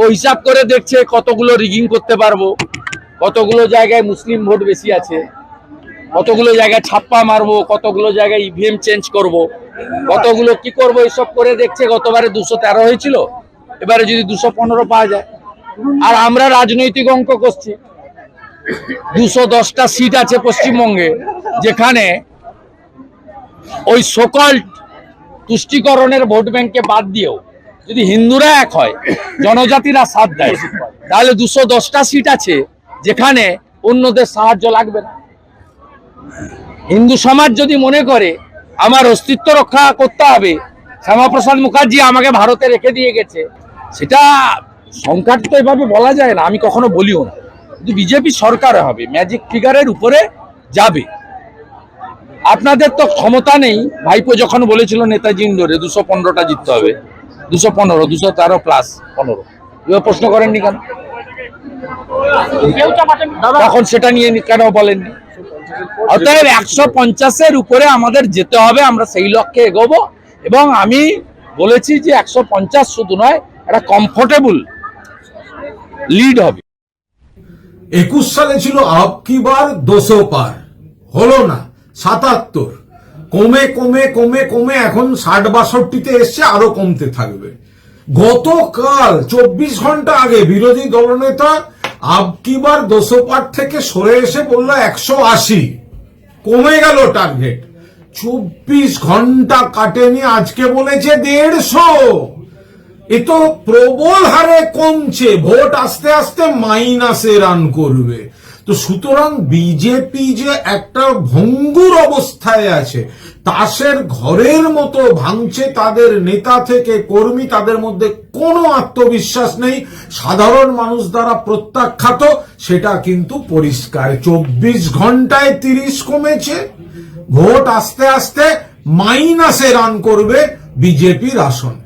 ও হিসাব করে দেখছে কতগুলো রিগিং করতে পারব, কতগুলো জায়গায় মুসলিম ভোট বেশি আছে, কতগুলো জায়গায় ছাপ্পা মারবো, কতগুলো জায়গায় ইভিএম চেঞ্জ করব। কতগুলো কি করব এইসব করে দেখছে, গতবারে দুশো তেরো হয়েছিল, এবারে যদি দুশো পনেরো পাওয়া যায় আর আমরা রাজনৈতিক অঙ্ক করছি, দুশো দশটা সিট আছে পশ্চিমবঙ্গে, যেখানে ওই সকল তুষ্টিকরণের ভোট ব্যাংকে বাদ দিয়েও যদি হিন্দুরা এক হয়, জনজাতিরা সাথ দেয়, তাহলে দুশো দশটা সিট আছে যেখানে অন্যদের সাহায্য লাগবে না। হিন্দু সমাজ যদি মনে করে, আমার অস্তিত্ব রক্ষা করতে হবে, শ্যামাপ্রসাদ মুখার্জি আমাকে ভারতে রেখে দিয়ে গেছে, সেটা সংখ্যাটা তো এভাবে বলা যায় না, আমি কখনো বলিও না। কিন্তু বিজেপি সরকার হবে, ম্যাজিক ফিগারের উপরে যাবে। আপনাদের তো ক্ষমতা নেই, ভাইপো যখন বলেছিল নেতাজি ইন্দোরে দুশো পনেরোটা জিততে হবে দুশো পনেরো দুশো তেরো প্লাস পনেরো। এবার প্রশ্ন করেননি কেন? তখন সেটা নিয়ে নি- কেন বলেননি? অতএব একশো পঞ্চাশের উপরে আমাদের যেতে হবে আমরা সেই লক্ষ্যে এগোবো। এবং আমি বলেছি যে একশো পঞ্চাশ শুধু নয় একটা কমফোর্টেবল লিড হবে। একুশ সালে ছিল আব কি বার দুশো পার হলো না সাতাত্তর। কমে কমে কমে কমে এখন ষাট বাষট্টিতে এসছে, আরও কমতে থাকবে। গতকাল, চব্বিশ ঘণ্টা আগে বিরোধী দলনেতা আব কি বার থেকে সরে এসে বলল, একশো আশি। কমে গেল টার্গেট। চব্বিশ ঘণ্টা কাটেনি, আজকে বলেছে দেড়শো। এ তো প্রবল হারে কমছে, ভোট আস্তে আস্তে মাইনাসে রান করবে। তো সুতরাং বিজেপি যে একটা ভঙ্গুর অবস্থায় আছে, তাসের ঘরের মতো ভাঙছে তাদের নেতা থেকে কর্মী, তাদের মধ্যে কোনো আত্মবিশ্বাস নেই। সাধারণ মানুষ দ্বারা প্রত্যাখ্যাত, সেটা কিন্তু পরিষ্কার। চব্বিশ ঘন্টায় তিরিশ কমেছে, ভোট আস্তে আস্তে মাইনাসে রান করবে বিজেপির আসনে।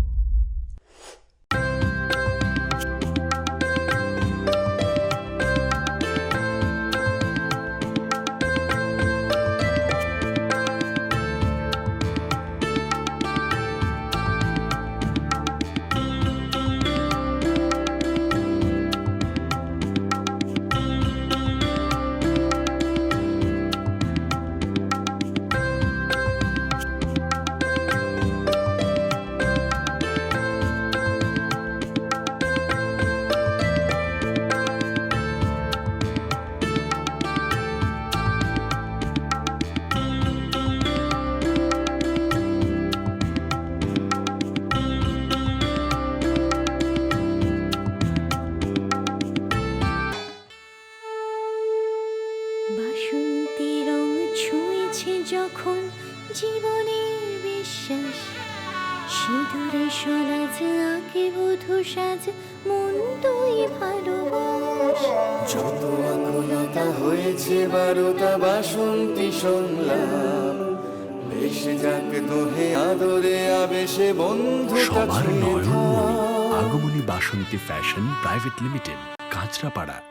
যখন জীবনের বিশ্বাস সিঁদুরে সরাজ আঁকে বধু সাজ মন তুই ভালোবাস। যত আকুলতা হয়েছে বারোটা বাসন্তী সংলাপ। ভেসে যাক দোহে আদরে আবেশে বন্ধুতা সবার নয়নমণি আগমনী Basanti fashion private limited Kanchrapara.